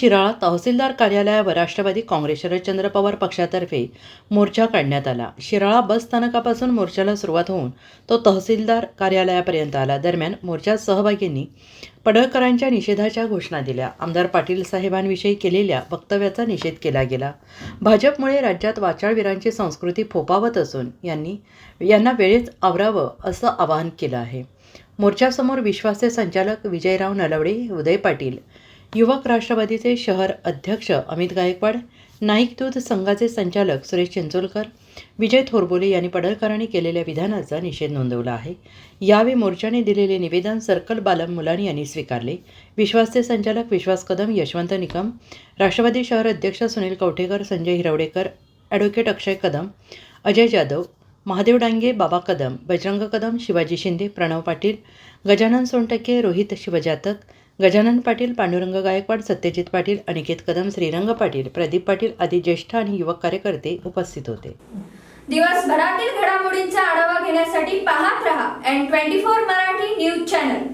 शिराळा तहसीलदार कार्यालयावर राष्ट्रवादी काँग्रेस शरदचंद्र पवार पक्षातर्फे मोर्चा काढण्यात आला. शिराळा बस स्थानकापासून मोर्चाला सुरुवात होऊन तो तहसीलदार कार्यालयापर्यंत आला. दरम्यान मोर्चात सहभागींनी पडळकरांच्या निषेधाच्या घोषणा दिल्या. आमदार पाटील साहेबांविषयी केलेल्या वक्तव्याचा निषेध केला गेला. भाजपमुळे राज्यात वाचाळवीरांची संस्कृती फोपावत असून यांनी यांना वेळेत आवरावं असं आवाहन केलं आहे. मोर्चासमोर विश्वासचे संचालक विजयराव नलवडे उदय पाटील युवक राष्ट्रवादीचे शहर अध्यक्ष अमित गायकवाड नाईक दूध संघाचे संचालक सुरेश चिंचोलकर विजय थोरबोले यांनी पडळकरांनी केलेल्या विधानाचा निषेध नोंदवला आहे. यावेळी मोर्चाने दिलेले निवेदन सर्कल बालम मुलानी यांनी स्वीकारले. विश्वासचे संचालक विश्वास कदम यशवंत निकम राष्ट्रवादी शहर अध्यक्ष सुनील कवठेकर संजय हिरवडेकर ॲडव्होकेट अक्षय कदम अजय जाधव महादेव डांगे बाबा कदम बजरंग कदम शिवाजी शिंदे प्रणव पाटील गजानन सोनटके रोहित शिवजातक गजानन पाटील पांडुरंग गायकवाड सत्यजित पाटील अनिकेत कदम श्रीरंग पाटील प्रदीप पाटील आदी ज्येष्ठ आणि युवक कार्यकर्ते उपस्थित होते. दिवसभरातील घडामोडींचा आढावा घेण्यासाठी पाहत रहा N twenty four Marathi news channel.